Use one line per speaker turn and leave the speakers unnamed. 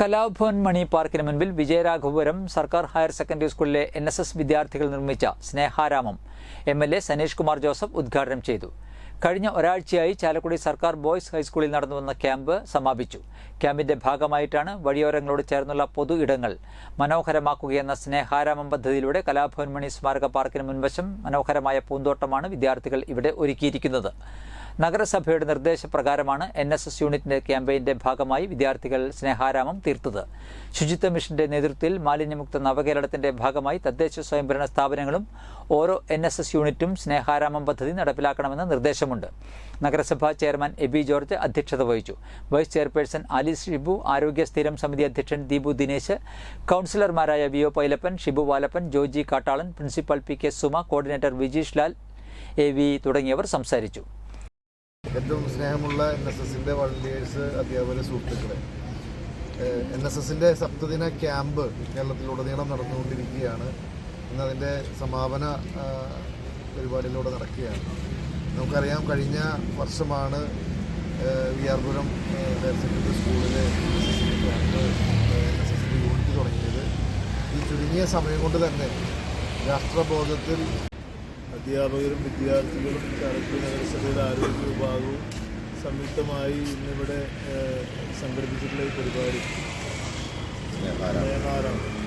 കലാഭവൻ മണി പാർക്കിന് മുൻപിൽ വിജയരാഘവപുരം സർക്കാർ higher secondary സ്കൂളിലെ എൻ എസ് എസ് വിദ്യാർത്ഥികൾ നിർമ്മിച്ച സ്നേഹാരാമം M L A Saneesh Kumar Joseph ഉദ്ഘാടനം ചെയ്തു. കഴിഞ്ഞ ഒരാഴ്ചയായി ചാലക്കുടി സർക്കാർ ബോയ്സ് ഹൈസ്കൂളിൽ നടന്നുവന്ന ക്യാമ്പ് സമാപിച്ചു. ക്യാമ്പിന്റെ ഭാഗമായിട്ടാണ് വഴിയോരങ്ങളോട് ചേർന്നുള്ള പൊതു ഇടങ്ങൾ മനോഹരമാക്കുകയെന്ന സ്നേഹാരാമം പദ്ധതിയിലൂടെ കലാഭവൻ മണി സ്മാരക പാർക്കിന് മുൻവശം മനോഹരമായ പൂന്തോട്ടമാണ് വിദ്യാർത്ഥികൾ ഇവിടെ ഒരുക്കിയിരിക്കുന്നത്. നഗരസഭയുടെ നിർദ്ദേശപ്രകാരമാണ് എൻ എസ് എസ് യൂണിറ്റിന്റെ ക്യാമ്പയിന്റെ ഭാഗമായി വിദ്യാർത്ഥികൾ സ്നേഹാരാമം തീർത്തത്. ശുചിത്വ മിഷന്റെ നേതൃത്വത്തിൽ മാലിന്യമുക്ത നവകേരളത്തിന്റെ ഭാഗമായി തദ്ദേശ സ്വയംഭരണ സ്ഥാപനങ്ങളും ഓരോ എൻ എസ് എസ് യൂണിറ്റും സ്നേഹാരാമം പദ്ധതി നടപ്പിലാക്കണമെന്ന് നിർദ്ദേശമുണ്ട്. നഗരസഭാ ചെയർമാൻ എബി ജോർജ് അധ്യക്ഷത വഹിച്ചു. വൈസ് ചെയർപേഴ്സൺ അലി ഷിബു ആരോഗ്യ സ്ഥിരം സമിതി അധ്യക്ഷൻ ദീപു ദിനേശ് കൗൺസിലർമാരായ V O Pailappan Shibu Valappan Joji Kattalan principal P K Suma coordinator Vijeesh Lal A V തുടങ്ങിയവർ സംസാരിച്ചു.
ഏറ്റവും സ്നേഹമുള്ള എൻ എസ് എസിന്റെ വളണ്ടിയേഴ്സ് അധ്യാപക സുഹൃത്തുക്കളെ. എൻ എസ് എസിന്റെ സപ്തദിന ക്യാമ്പ് കേരളത്തിലുടനീളം നടന്നുകൊണ്ടിരിക്കുകയാണ്. ഇന്ന് അതിന്റെ സമാപന പരിപാടിയിലൂടെ നടക്കുകയാണ്. നമുക്കറിയാം കഴിഞ്ഞ വർഷമാണ് V R Puram higher secondary എസിന്റെ ക്യാമ്പ് എൻ എസ് എസിന്റെ യൂണിറ്റ് തുടങ്ങിയത്. ഈ ചുരുങ്ങിയ സമയം കൊണ്ട് തന്നെ രാഷ്ട്രബോധത്തിൽ
അധ്യാപകരും വിദ്യാർത്ഥികളും ചാലക്കുടി നഗരസഭയുടെ ആരോഗ്യ വിഭാഗവും സംയുക്തമായി ഇന്നിവിടെ സംഘടിപ്പിച്ചിട്ടുള്ള ഈ പരിപാടി. സ്നേഹാരാണ്